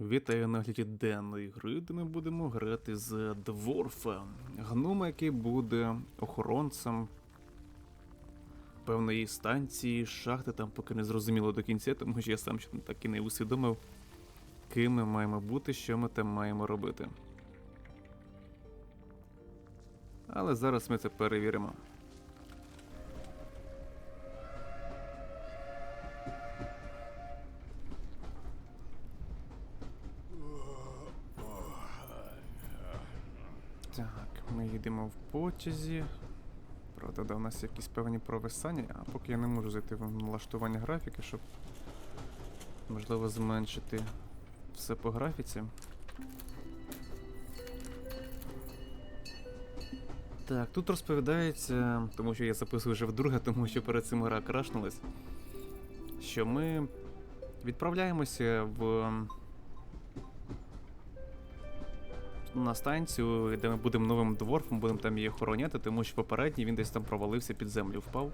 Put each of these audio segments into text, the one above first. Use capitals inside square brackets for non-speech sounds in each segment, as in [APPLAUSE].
Вітаю на гляді денної гри, де ми будемо грати з Дворфа, гнома, який буде охоронцем певної станції, шахти, там поки не зрозуміло до кінця, тому що я сам ще так і не усвідомив, ким ми маємо бути, що ми там маємо робити. Але зараз ми це перевіримо. Їдемо в потязі. Правда, да, у нас якісь певні провисання, а поки я не можу зайти в налаштування графіки, щоб можливо зменшити все по графіці. Так, тут розповідається, тому що я записую вже вдруге, тому що перед цим гра крашнулась, що ми відправляємося в на станцію, де ми будемо новим дворфом, будемо там її охороняти, тому що попередній він десь там провалився під землю, впав.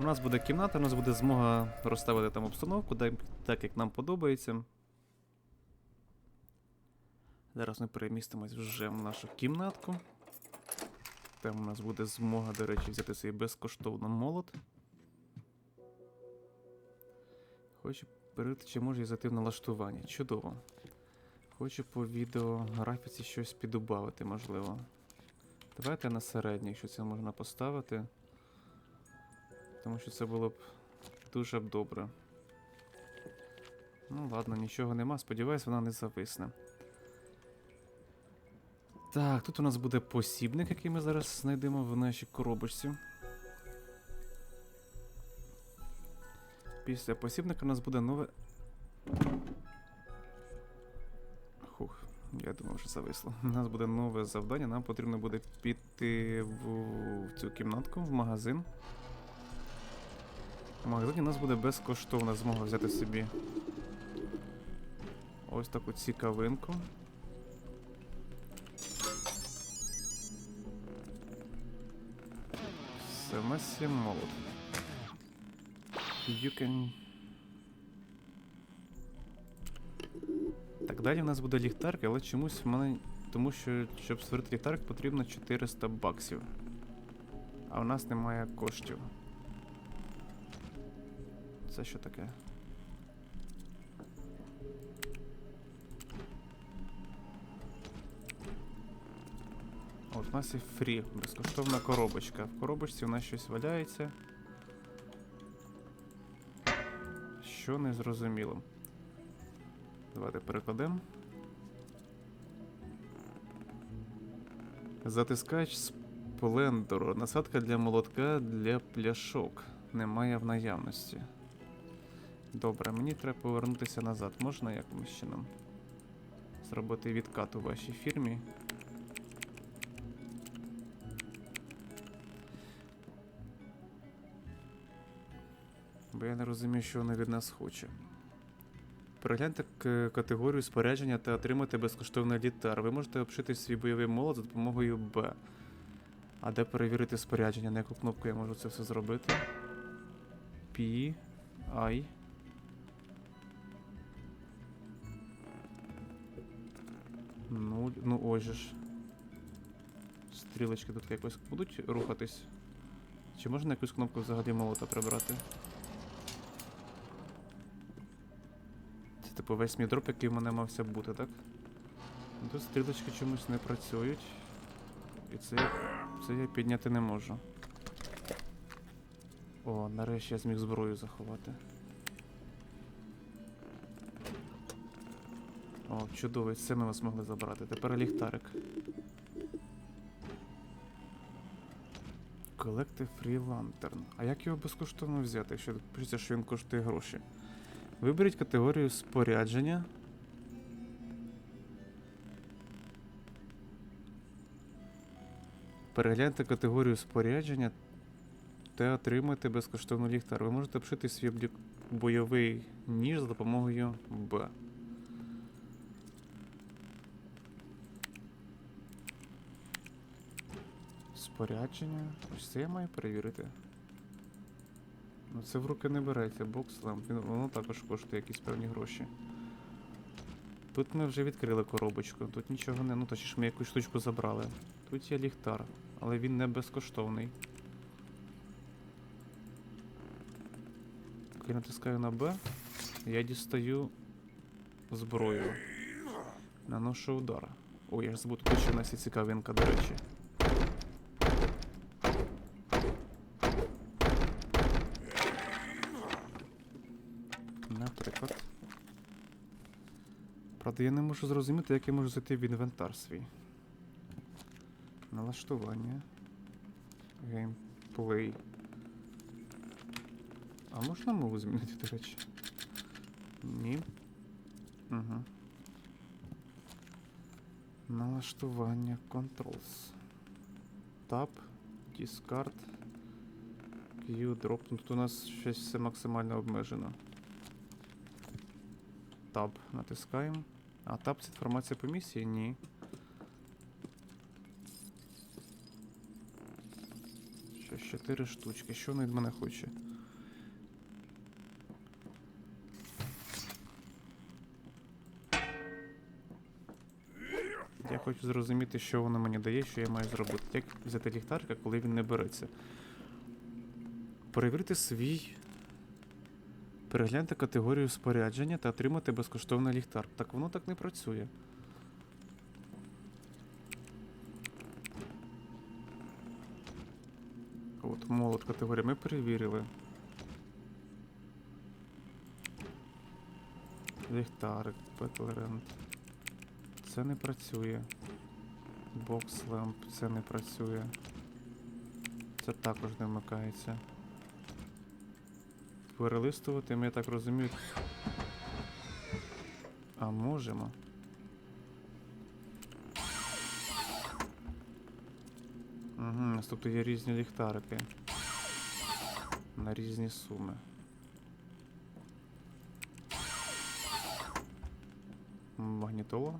У нас буде кімната, у нас буде змога розставити там обстановку, так, як нам подобається. Зараз ми перемістимось вже в нашу кімнатку. Там у нас буде змога, до речі, взяти свій безкоштовно молот. Хочу перейти, чи можу я зайти в налаштування. Чудово. Хочу по відеографіці щось підубавити, можливо. Давайте на середній, якщо це можна поставити. Тому що це було б дуже б добре. Ну ладно, нічого нема, сподіваюсь, вона не зависне. Так, тут у нас буде посібник, який ми зараз знайдемо в нашій коробочці. Після посібника у нас буде нове. Думав, що зависло. У нас буде нове завдання. Нам потрібно буде піти в, в цю кімнатку, в магазин. В магазині у нас буде безкоштовна змога взяти собі ось таку цікавинку. Семесі молот. You can Так, далі в нас буде ліхтарка, але чомусь в мене. Тому що, щоб створити ліхтарик, потрібно 400 баксів. А у нас немає коштів. Це що таке? От, у нас є фрі, безкоштовна коробочка. В коробочці у нас щось валяється. Що не зрозуміло. Давайте перекладемо. Затискач сплендеру. Насадка для молотка для пляшок. Немає в наявності. Добре, мені треба повернутися назад. Можна якимось чином? Зробити відкат у вашій фірмі. Бо я не розумію, що вона від нас хоче. Перегляньте категорію спорядження та отримати безкоштовний літар. Ви можете обшити свій бойовий молот за допомогою Б. А де перевірити спорядження? На яку кнопку я можу це все зробити? P. I. Ну, ну ось ж. Стрілочки тут якось будуть рухатись? Чи можна якусь кнопку взагалі молота прибрати? Це типу весь мій дроп, який в мене мався бути, так? Ну, Тут стрілочки чомусь не працюють. І це, це я підняти не можу. О, нарешті я зміг зброю заховати. О, чудово, це ми вас могли забрати. Тепер ліхтарик. Collective Free Lantern. А як його безкоштовно взяти, якщо пишеться, що він коштує гроші? Виберіть категорію спорядження. Перегляньте категорію спорядження та отримайте безкоштовний ліхтар. Ви можете обшити свій бойовий ніж за допомогою Б. Спорядження. Ось це я маю перевірити. Ну це в руки не береться, бокслемп, він, воно також коштує якісь певні гроші. Тут ми вже відкрили коробочку, тут нічого не. Ну точніше ми якусь штучку забрали. Тут є ліхтар, але він не безкоштовний. Коли натискаю на Б, я дістаю зброю. Наношу удар. Ой, я ж забув, тут ще в нас є цікавинка, до речі. Правда, я не можу зрозуміти, як я можу зайти в інвентар свій. Налаштування. Геймплей. А можна мову змінити, до речі? Ні. Угу. Налаштування Controls. Tab, Discard, Q, Drop. Тут у нас щось все максимально обмежено. Tab натискаємо. А Tab це інформація по місії? Ні. Ще 4 штучки. Що воно від мене хоче? Я хочу зрозуміти, що воно мені дає, що я маю зробити. Як взяти ліхтарика, коли він не береться. Перевірити свій. Перегляньте категорію спорядження та отримати безкоштовний ліхтар. Так воно так не працює. От, молот категорія. Ми перевірили. Ліхтарик, Петлеренд. Це не працює. Бокс ламп, це не працює. Це також не вмикається. Перелистувати, ми так розумію. А можемо. Угу, тобто є різні ліхтарики. На різні суми. Магнітола.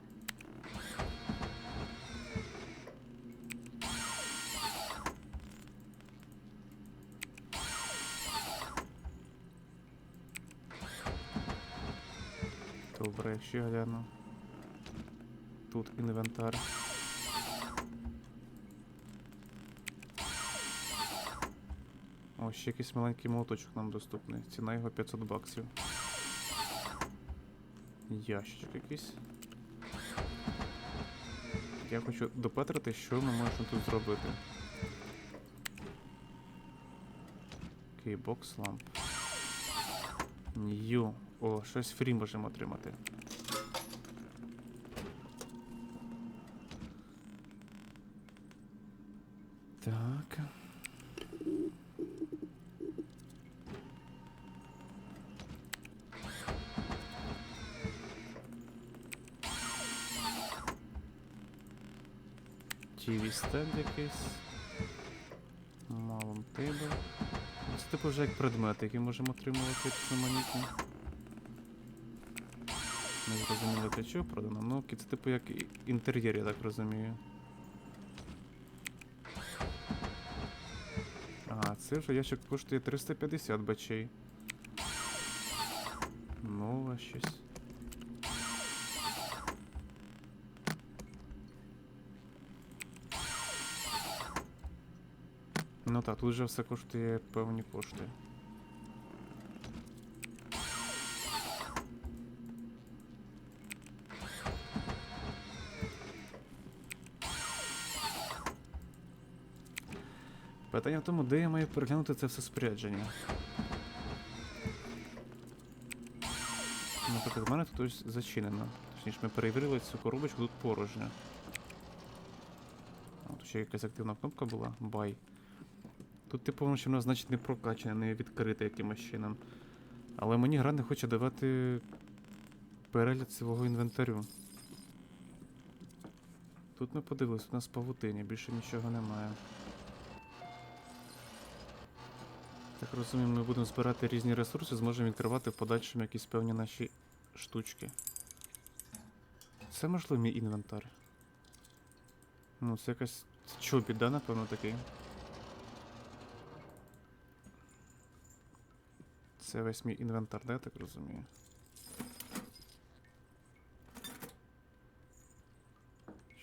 Якщо гляну. Тут інвентар. О, ще якийсь маленький молоточок нам доступний. Ціна його 500 баксів. Ящичок якийсь. Я хочу допетрити, що ми можемо тут зробити. Окей, бокс ламп. Нью. О, щось фрі можемо отримати. Так. TV стенд якийсь. Маунтейбл. Це типу вже як предмет, який можемо отримувати різноманітні. Не зрозуміло для чого продано. Ну, це типу як інтер'єр, я так розумію. А, це ящик коштує 350 бачей. Нове щось. Ну так, тут вже все коштує певні кошти. Питання в тому, де я маю переглянути це все спорядження. Наприклад, в мене тут ось зачинено. Точніше, ми перевірили цю коробочку, тут порожньо. О, Тут ще якась активна кнопка була. Бай. Тут, типу, ще воно, значить, не прокачане, не відкрите якимось чином. Але мені гра не хоче давати перегляд свого інвентарю. Тут ми подивилися, у нас павутині, більше нічого немає. Так розумію, ми будемо збирати різні ресурси, зможемо відкривати в подальшому якісь певні наші штучки. Це можливо мій інвентар. Ну, це якась. Чобіт, да, напевно, такий. Це весь мій інвентар, да, я так розумію.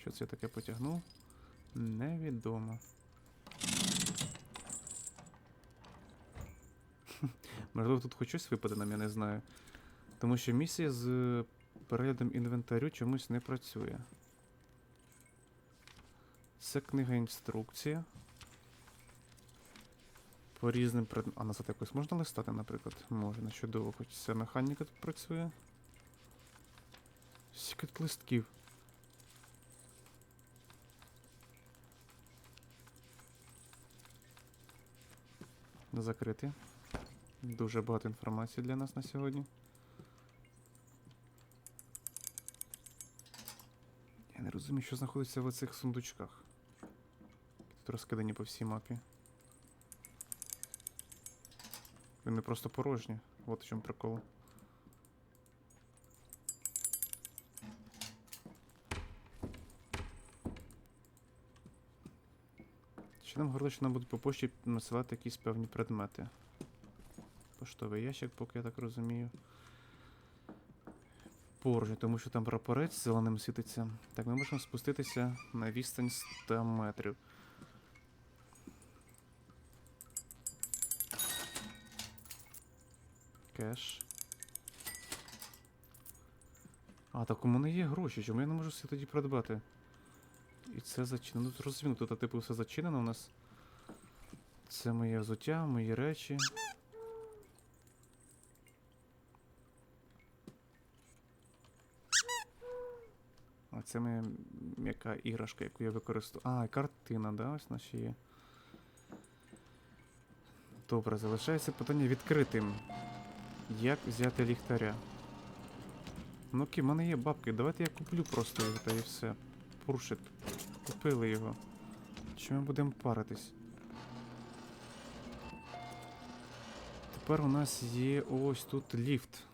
Що це я таке потягнув? Невідомо. Можливо, тут хоч щось випаде нам, я не знаю. Тому що місія з е, переглядом інвентарю чомусь не працює. Це книга інструкція. По різним предметам. А назад якось можна листати, наприклад? Можна, чудово, хоч ця механіка тут працює. Скільки листків. Закрити. Дуже багато інформації для нас на сьогодні. Я не розумію, що знаходиться в оцих сундучках. Тут розкидані по всій мапі. Вони просто порожні. От в чому прикол. Ще нам нам будуть по пошті насилати якісь певні предмети. Поштовий ящик, поки я так розумію. Порожньо, тому що там прапорець зеленим світиться. Так, ми можемо спуститися на відстань 100 метрів. Кеш. А, так у мене є гроші, чому я не можу все тоді придбати? І це зачинено. Тут розвинуто, тут, типу, все зачинено у нас. Це моє взуття, мої речі. А це моя м'яка іграшка, яку я використовую. А, картина, да, ось наші є. Добре, залишається питання відкритим. Як взяти ліхтаря? Ну ки, в мене є бабки, давайте я куплю просто його та і все. Пуршит. Купили його. Чи ми будемо паритись? Тепер у нас є ось тут ліфт.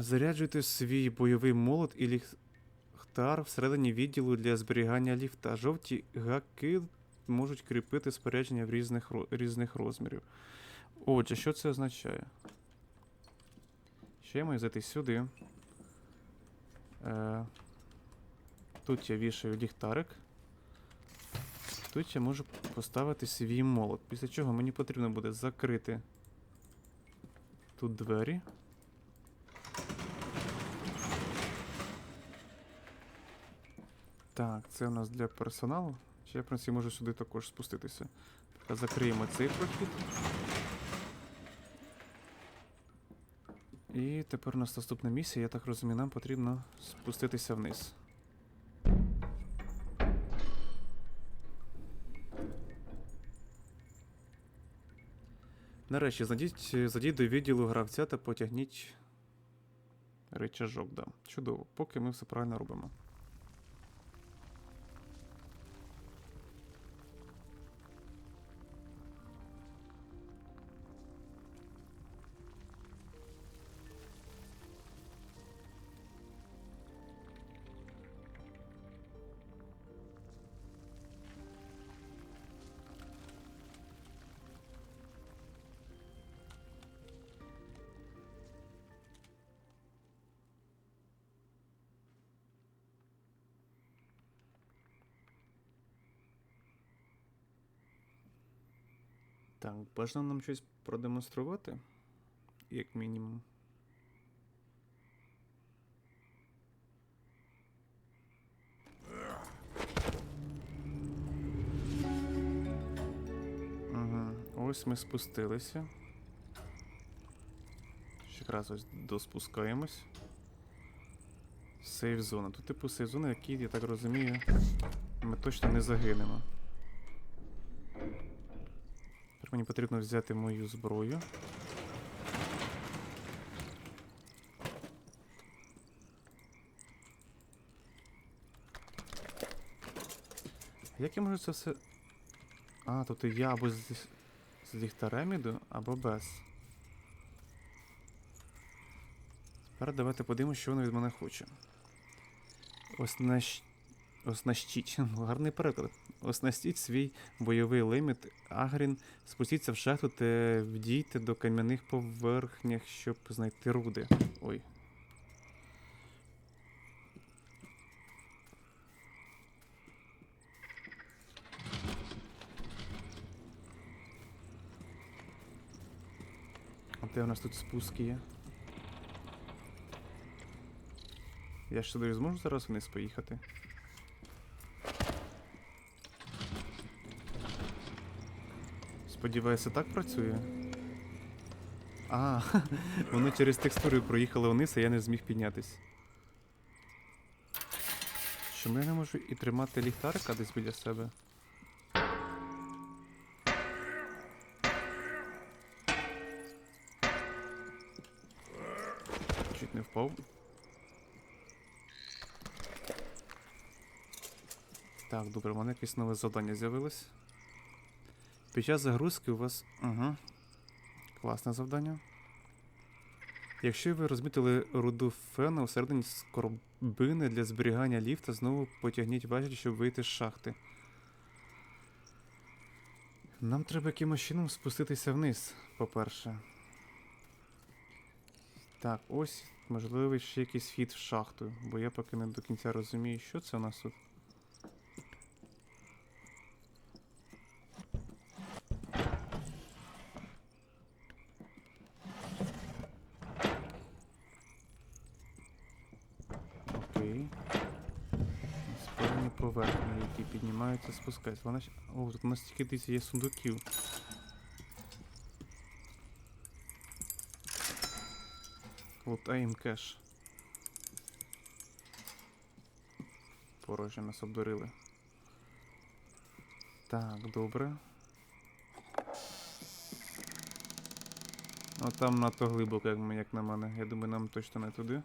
Заряджуйте свій бойовий молот і ліхтар всередині відділу для зберігання ліфта. Жовті гаки можуть кріпити спорядження в різних, різних розмірів. Отже, що це означає? Ще я маю зайти сюди. Е, тут я вішаю ліхтарик. Тут я можу поставити свій молот. Після чого мені потрібно буде закрити тут двері. Так, це у нас для персоналу. Чи я, в принципі, можу сюди також спуститися. Так, закриємо цей прохід. І тепер у нас наступна місія, я так розумію, нам потрібно спуститися вниз. Нарешті, зайдіть, зайдіть до відділу гравця та потягніть речажок, да. Чудово, поки ми все правильно робимо. Так, бажано нам щось продемонструвати, як мінімум. Ось ми спустилися. Ще раз ось доспускаємось. Сейф зона. Тут типу сейф зона, які, я так розумію, ми точно не загинемо. Мені потрібно взяти мою зброю. Як я можу це все. А, тут я або з, з ліхтарем іду, або без. Тепер давайте подивимося, що воно від мене хоче. Ось на щ- Оснащіть. [LAUGHS] Гарний переклад. Оснастіть свій бойовий лиміт Агрін, спустіться в шахту та вдійте до кам'яних поверхнях, щоб знайти руди. Ой. А де у нас тут спуски є? Я ж сюди зможу зараз вниз поїхати? Сподіваюся, так працює. А, [LAUGHS] воно через текстури проїхало вниз, а я не зміг піднятись. Чому я не можу і тримати ліхтарика десь біля себе? Чуть не впав. Так, добре, у мене якесь нове завдання з'явилось. Під час загрузки у вас. Угу. Класне завдання. Якщо ви розмітили руду фена всередині скорбини для зберігання ліфта, знову потягніть важіль, щоб вийти з шахти. Нам треба якимось чином спуститися вниз, по-перше. Так, ось, можливо, ще якийсь вхід в шахту, бо я поки не до кінця розумію, що це у нас тут. Окей. Спальні поверхні, які піднімаються, спускаються. Вона ще... О, тут у нас тільки десь є сундуків. Лутаєм кеш. Порожньо нас обдурили. Так, добре. Ну там надто глибоко, як на мене. Я думаю, нам точно не туди.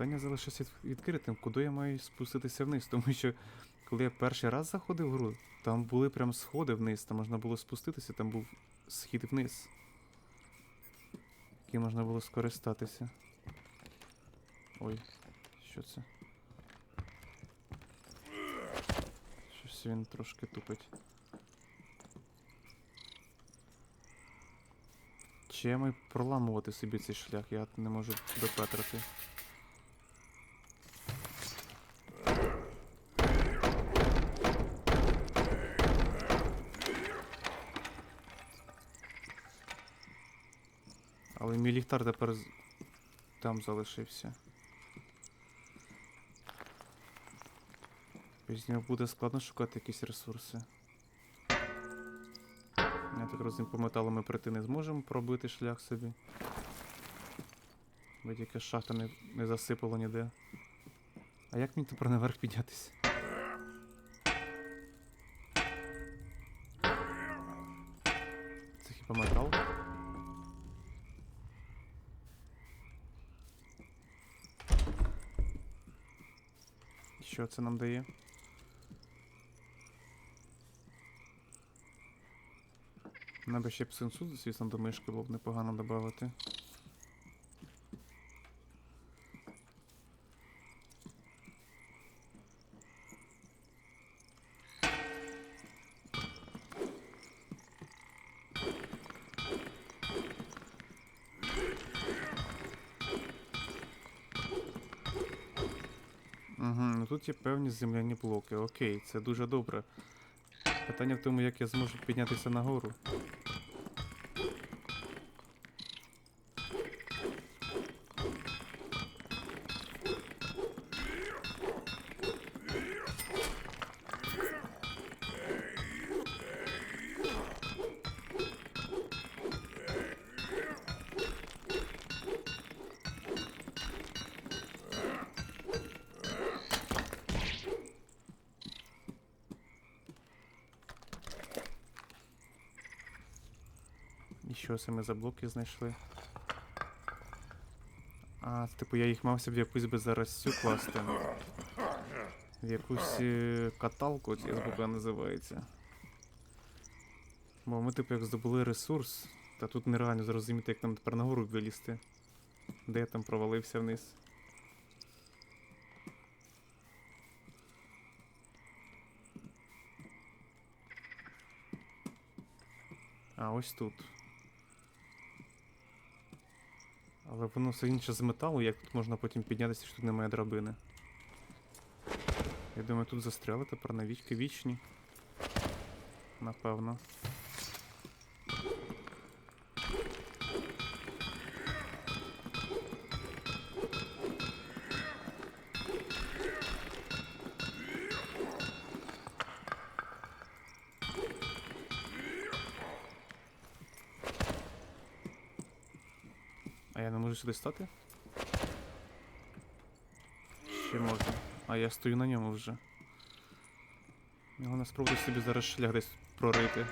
Питання залишилося відкритим, куди я маю спуститися вниз, тому що коли я перший раз заходив в гру, там були прям сходи вниз, там можна було спуститися, там був схід вниз. Який можна було скористатися. Ой, що це? Щось він трошки тупить. Чи я маю проламувати собі цей шлях, я не можу допетрити. Але мій ліхтар тепер там залишився. Без нього буде складно шукати якісь ресурси. Я так розумію, по металу ми пройти не зможемо пробити шлях собі. Бо тільки шахта не, не засипало ніде. А як мені тепер наверх піднятися? Це хіба метал? Що це нам дає? Нам би ще б сенсу, звісно, до мишки було б непогано додати. Ну тут є певні земляні блоки. Окей, це дуже добре. Питання в тому, як я зможу піднятися нагору. Що ми за блоки знайшли? А, типу я їх мався в якусь би зараз цю класти. В якусь е, каталку, як вона називається. Бо ми, типу, як здобули ресурс, та тут нереально зрозуміти, як нам тепер нагору вилізти. Де я там провалився вниз? А, ось тут. Але воно все інше з металу, як тут можна потім піднятися, що тут немає драбини. Я думаю, тут застряли тепер навічки вічні. Напевно. А я не можу сюди стати? Ще можна. А я стою на ньому вже. Його спробую собі зараз шлях десь прорити.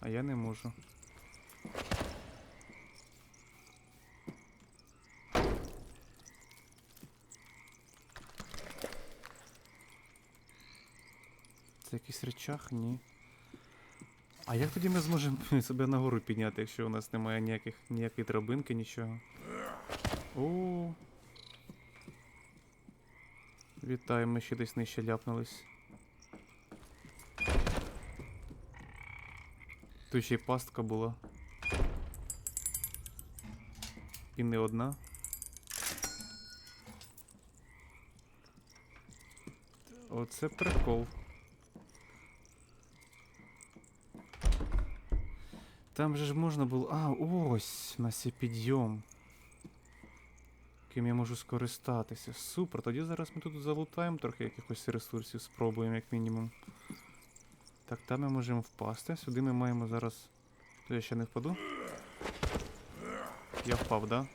А я не можу. Це якийсь речах? Ні. А як тоді ми зможемо [LAUGHS] себе нагору підняти, якщо у нас немає ніяких ніякої драбинки, нічого? О. Вітаю, ми ще десь нижче ляпнулись. Тут ще й пастка була. І не одна. Оце прикол. Там же ж можна було. А, ось, у нас є підйом. Яким я можу скористатися. Супер, тоді зараз ми тут залутаємо трохи якихось ресурсів, спробуємо, як мінімум. Так, там ми можемо впасти. Сюди ми маємо зараз. То я ще не впаду. Я впав, да?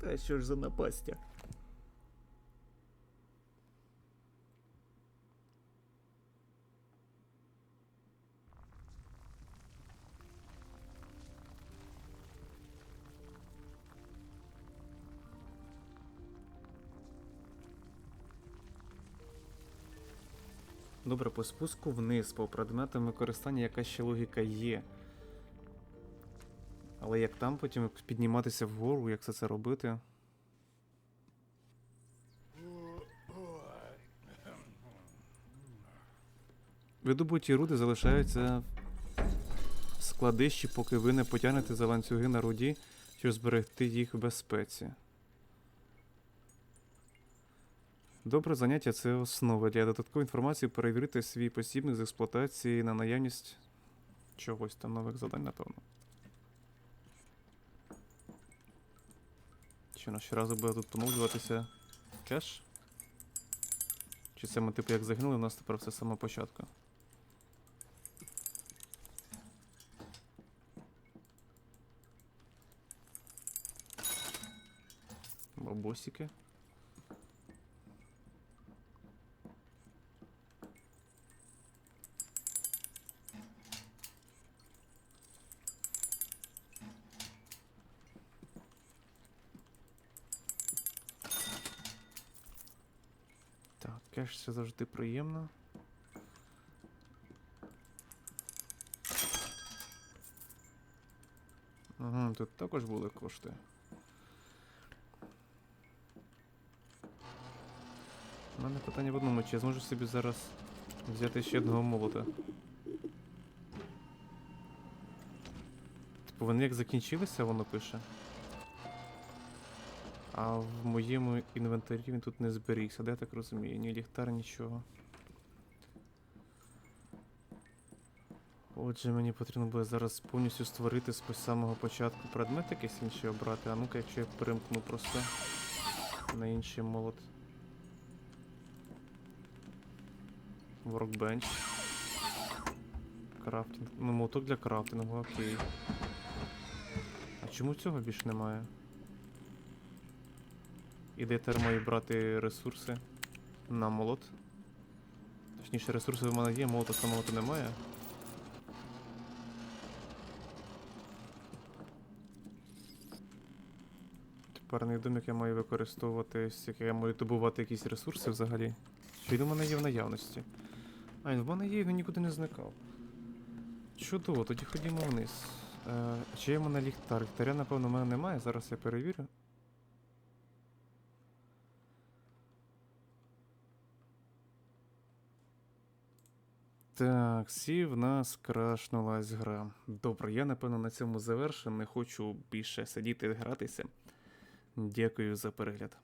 Та що ж за напастя? Добре, по спуску вниз, по предметам використання яка ще логіка є. Але як там потім підніматися вгору, як все це робити? Видобуті руди залишаються в складищі, поки ви не потягнете за ланцюги на руді, щоб зберегти їх в безпеці. Добре заняття це основа. Для додаткової інформації перевірити свій посібник з експлуатації на наявність чогось там нових завдань, напевно. Чи нас ще разу буде тут поновлюватися кеш? Чи це ми типу як загинули, у нас тепер все з початку? Бабосики. Кеш це завжди приємно. Ага, тут також були кошти. У мене питання в одному, чи я зможу собі зараз взяти ще одного молота. Типу вони як закінчилися, воно пише. А в моєму інвентарі він тут не зберігся, де я так розумію? Ні ліхтар, нічого. Отже, мені потрібно буде зараз повністю створити з самого початку предмет якийсь інший обрати. А ну-ка, якщо я перемкну просто на інший молот. Workbench. Крафтинг. Ну, молоток для крафтингу, окей. А чому цього більше немає? І де я брати ресурси на молот? Точніше, ресурси в мене є, молота самого то немає. Тепер невідомо, як я маю використовувати, як я маю добувати якісь ресурси взагалі. Чи він у мене є в наявності? А, він в мене є, він нікуди не зникав. Чудово, тоді ходімо вниз. Е, чи є в мене ліхтар? Ліхтаря, напевно, в мене немає. Зараз я перевірю. Так, всі в нас крашнулась гра. Добре, я напевно на цьому завершу. Не хочу більше сидіти і гратися. Дякую за перегляд.